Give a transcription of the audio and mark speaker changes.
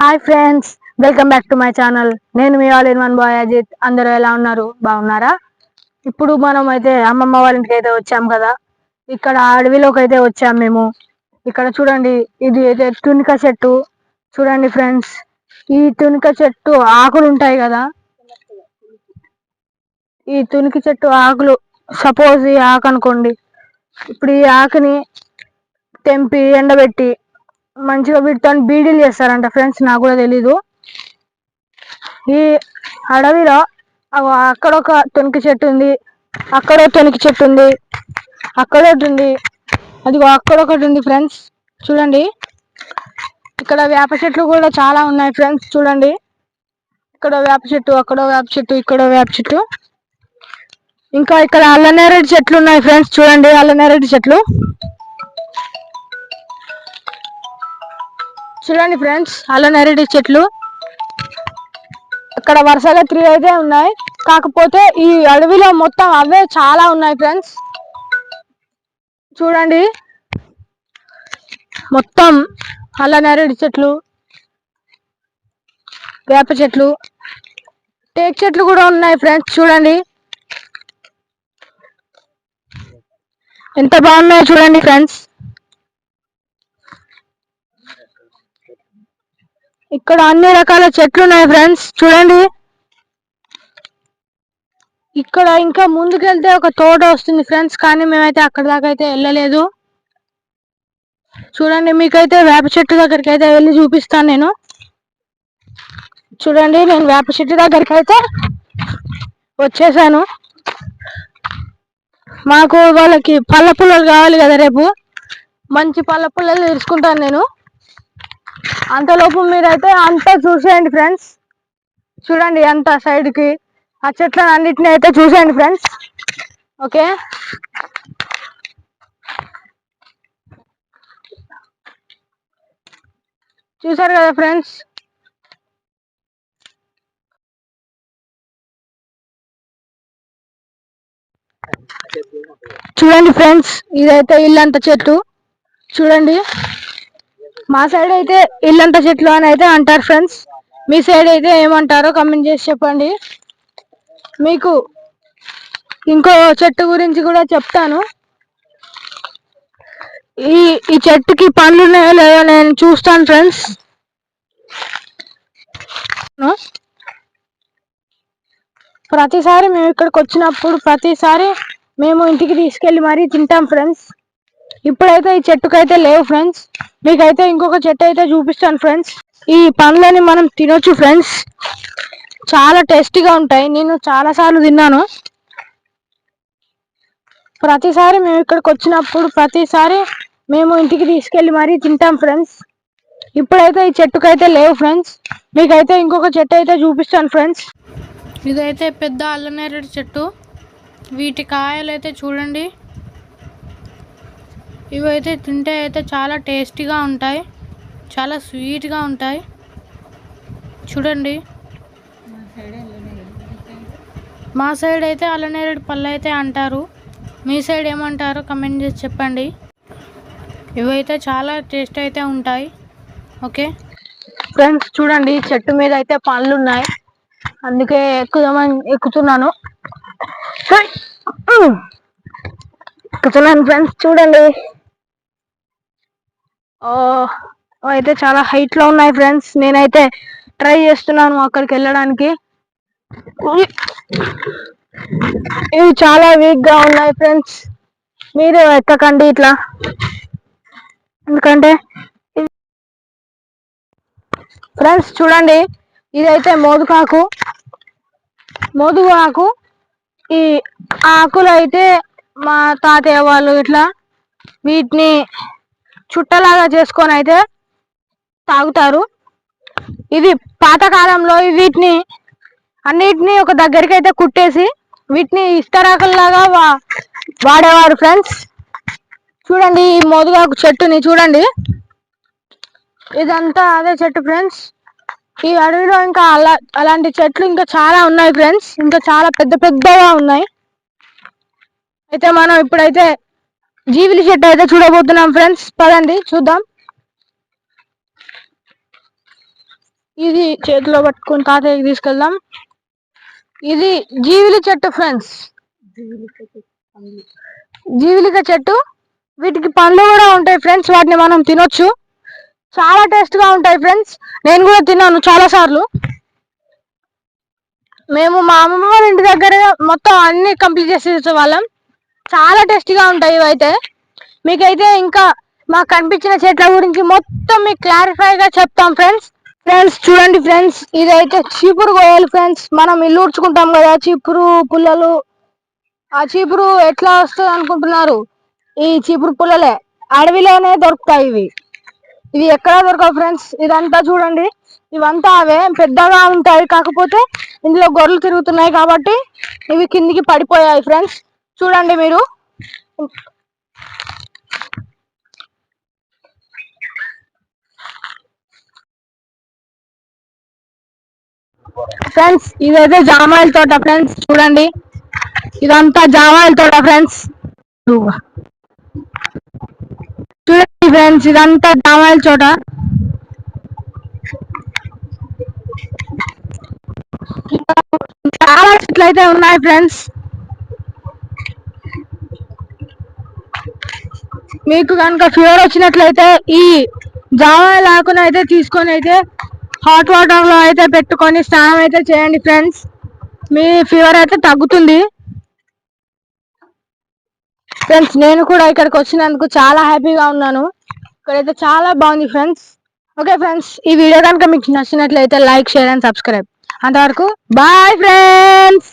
Speaker 1: Hi friends welcome back to my channel. నేను మీ all in one boy Ajith. అందరూ ఎలా ఉన్నారు? బాగున్నారా? ఇప్పుడు మనం అయితే అమ్మమ్మ వాళ్ళ ఇంటికి అయితే వచ్చాం కదా. ఇక్కడ అడవిలోకి అయితే వచ్చాం మేము. ఇక్కడ చూడండి ఇది అయితే తునిక చెట్టు. చూడండి ఫ్రెండ్స్ ఈ తునిక చెట్టు ఆకులు ఉంటాయి కదా. ఈ తునికి చెట్టు ఆకులు సపోజ్ ఈ ఆకు అనుకోండి. ఇప్పుడు ఈ ఆకుని తెంపి ఎండబెట్టి మంచిగా వీటితో బీడీలు చేస్తారంట ఫ్రెండ్స్ నాకు కూడా తెలీదు. ఈ అడవిలో అక్కడ ఒక తొనికి చెట్టు ఉంది అక్కడ తొనికి చెట్టు ఉంది అక్కడ ఒకటి ఉంది. అది అక్కడ ఒకటి ఉంది ఫ్రెండ్స్ చూడండి. ఇక్కడ వేప చెట్లు కూడా చాలా ఉన్నాయి ఫ్రెండ్స్ చూడండి. ఇక్కడ వేప చెట్టు అక్కడ వేప చెట్టు ఇక్కడ వేప చెట్టు. ఇంకా ఇక్కడ అల్లనేరేడు చెట్లు ఉన్నాయి ఫ్రెండ్స్ చూడండి అల్లనేరేడు చెట్లు. చూడండి ఫ్రెండ్స్ అల్లనేరేడు చెట్లు. ఇక్కడ వరుసగా త్రీ అయితే ఉన్నాయి. కాకపోతే ఈ అడవిలో మొత్తం అవే చాలా ఉన్నాయి ఫ్రెండ్స్. చూడండి. మొత్తం అల్లనేరేడు చెట్లు వేప చెట్లు టేక్ చెట్లు కూడా ఉన్నాయి ఫ్రెండ్స్ చూడండి. ఎంత బాగున్నాయో చూడండి ఫ్రెండ్స్. ఇక్కడ అన్ని రకాల చెట్లు ఉన్నాయి ఫ్రెండ్స్. చూడండి. ఇక్కడ ఇంకా ముందుకెళ్తే ఒక తోట వస్తుంది ఫ్రెండ్స్ కానీ మేమైతే అక్కడ దాకా అయితే వెళ్ళలేదు. చూడండి మీకైతే వేప చెట్టు దగ్గరికి అయితే వెళ్ళి చూపిస్తాను నేను. చూడండి నేను వేప చెట్టు దగ్గరికి అయితే వచ్చేసాను. మాకు వాళ్ళకి పళ్ళ పుల్లలు కావాలి కదా రేపు. మంచి పళ్ళ పుల్లలు తీసుకుంటాను నేను. అంతలోపు మీరైతే అంతా చూసేయండి ఫ్రెండ్స్. చూడండి అంత సైడ్కి. ఆ చెట్లను అన్నిటిని అయితే చూసేయండి ఫ్రెండ్స్. ఓకే? చూసారు కదా ఫ్రెండ్స్? చూడండి ఫ్రెండ్స్ ఇదైతే ఇల్లంత చెట్టు. చూడండి. మా సైడ్ అయితే ఇల్లంత చెట్లు అని అయితే అంటారు ఫ్రెండ్స్ మీ సైడ్ అయితే ఏమంటారో కమెంట్ చేసి చెప్పండి. మీకు ఇంకో చెట్టు గురించి కూడా చెప్తాను. ఈ ఈ చెట్టుకి పండ్లు ఉన్నాయో లేదో నేను చూస్తాను ఫ్రెండ్స్ ప్రతిసారి మేము ఇక్కడికి వచ్చినప్పుడు ప్రతిసారి మేము ఇంటికి తీసుకెళ్ళి మరీ తింటాం ఫ్రెండ్స్ ఇప్పుడైతే ఈ చెట్టుకైతే లేవు ఫ్రెండ్స్. మీకైతే ఇంకొక చెట్టు అయితే చూపిస్తాను ఫ్రెండ్స్. ఈ పండ్లని మనం తినొచ్చు ఫ్రెండ్స్. చాలా టేస్టీగా ఉంటాయి. నేను చాలా సార్లు తిన్నాను. ప్రతిసారి మేము ఇక్కడికి వచ్చినప్పుడు ప్రతిసారి మేము ఇంటికి తీసుకెళ్ళి మరీ తింటాం ఫ్రెండ్స్. ఇప్పుడైతే ఈ చెట్టుకైతే లేవు ఫ్రెండ్స్. మీకైతే ఇంకొక చెట్టు అయితే చూపిస్తాను ఫ్రెండ్స్. ఇదైతే పెద్ద అల్లనేరేడు చెట్టు. వీటి కాయలు అయితే చూడండి. ఇవైతే తింటే అయితే చాలా టేస్టీగా ఉంటాయి చాలా స్వీట్గా ఉంటాయి. చూడండి. మా సైడ్ అయితే అల్లనేరేడు పళ్ళు అయితే అంటారు. మీ సైడ్ ఏమంటారో కమెంట్ చేసి చెప్పండి. ఇవైతే చాలా టేస్ట్ అయితే ఉంటాయి. ఓకే? ఫ్రెండ్స్ చూడండి చెట్టు మీద అయితే పళ్ళు ఉన్నాయి. అందుకే ఎక్కుదామని ఎక్కుతున్నాను! ఎక్కుతున్నాను ఫ్రెండ్స్ చూడండి. అయితే చాలా హైట్లో ఉన్నాయి ఫ్రెండ్స్ నేనైతే ట్రై చేస్తున్నాను అక్కడికి వెళ్ళడానికి. ఇవి చాలా వీక్గా ఉన్నాయి ఫ్రెండ్స్ మీరు ఎక్కకండి ఇట్లా. ఎందుకంటే ఫ్రెండ్స్ చూడండి. ఇదైతే మోదుకాకు మోదుగు ఆకు. ఈ ఆకులు అయితే మా తాతయ్య వాళ్ళు ఇట్లా వీటిని చుట్టలాగా చేసుకొని అయితే తాగుతారు. ఇది పాతకాలంలో వీటిని అన్నిటిని ఒక దగ్గరికి అయితే కుట్టేసి వీటిని ఇస్తరాకల్లాగా వా వాడేవారు ఫ్రెండ్స్. చూడండి ఈ మోదుగాకు చెట్టుని చూడండి. ఇదంతా అదే చెట్టు ఫ్రెండ్స్. ఈ అడవిలో ఇంకా అలా అలాంటి చెట్లు ఇంకా చాలా ఉన్నాయి ఫ్రెండ్స్. ఇంకా చాలా పెద్ద పెద్దగా ఉన్నాయి. అయితే మనం ఇప్పుడైతే జీవిలి చెట్టు అయితే చూడబోతున్నాం ఫ్రెండ్స్. పదండి చూద్దాం. ఇది చేతిలో పట్టుకొని తాతయ్యకి తీసుకెళ్దాం. ఇది జీవిలి చెట్టు ఫ్రెండ్స్. జీవిలిక చెట్టు. వీటికి పండ్లు కూడా ఉంటాయి ఫ్రెండ్స్. వాటిని మనం తినొచ్చు. చాలా టేస్ట్గా ఉంటాయి ఫ్రెండ్స్. నేను కూడా తిన్నాను చాలా సార్లు. మేము మా అమ్మమ్మ వాళ్ళ ఇంటి దగ్గర మొత్తం అన్ని కంప్లీట్ చేసే వాళ్ళం. చాలా టేస్టీగా ఉంటాయి ఇవైతే. మీకైతే ఇంకా మాకు కనిపించిన చెట్ల గురించి మొత్తం మీకు క్లారిఫై గా చెప్తాం ఫ్రెండ్స్ ఫ్రెండ్స్ చూడండి ఫ్రెండ్స్ ఇదైతే చీపురు కోయాలి ఫ్రెండ్స్ మనం ఇల్లు ఉడ్చుకుంటాం కదా చీపురు పుల్లలు. ఆ చీపురు ఎట్లా వస్తుంది అనుకుంటున్నారు? ఈ చీపురు పుల్లలే అడవిలోనే దొరుకుతాయి ఇవి. ఇవి ఎక్కడ దొరకవు ఫ్రెండ్స్ ఇదంతా చూడండి. ఇవంతా అవే పెద్దగా ఉంటాయి. కాకపోతే ఇందులో గొర్రెలు తిరుగుతున్నాయి కాబట్టి ఇవి కిందికి పడిపోయాయి ఫ్రెండ్స్ చూడండి మీరు. ఫ్రెండ్స్ ఇదైతే జామాయిల తోట ఫ్రెండ్స్ చూడండి. ఇదంతా జామాయిల తోట ఫ్రెండ్స్. చూడండి ఫ్రెండ్స్ ఇదంతా జామాయిల తోట. చాలా చెట్లు అయితే ఉన్నాయి ఫ్రెండ్స్. మీకు కనుక ఫీవర్ వచ్చినట్లయితే ఈ జావా లేకుండా అయితే తీసుకొని అయితే హాట్ వాటర్లో అయితే పెట్టుకొని స్నానం అయితే చేయండి ఫ్రెండ్స్ మీ ఫీవర్ అయితే తగ్గుతుంది. ఫ్రెండ్స్ నేను కూడా ఇక్కడికి వచ్చినందుకు చాలా హ్యాపీగా ఉన్నాను. ఇక్కడైతే చాలా బాగుంది ఫ్రెండ్స్ ఓకే ఫ్రెండ్స్ ఈ వీడియో కనుక మీకు నచ్చినట్లయితే లైక్ షేర్ అండ్ సబ్స్క్రైబ్ అంతవరకు బాయ్ ఫ్రెండ్స్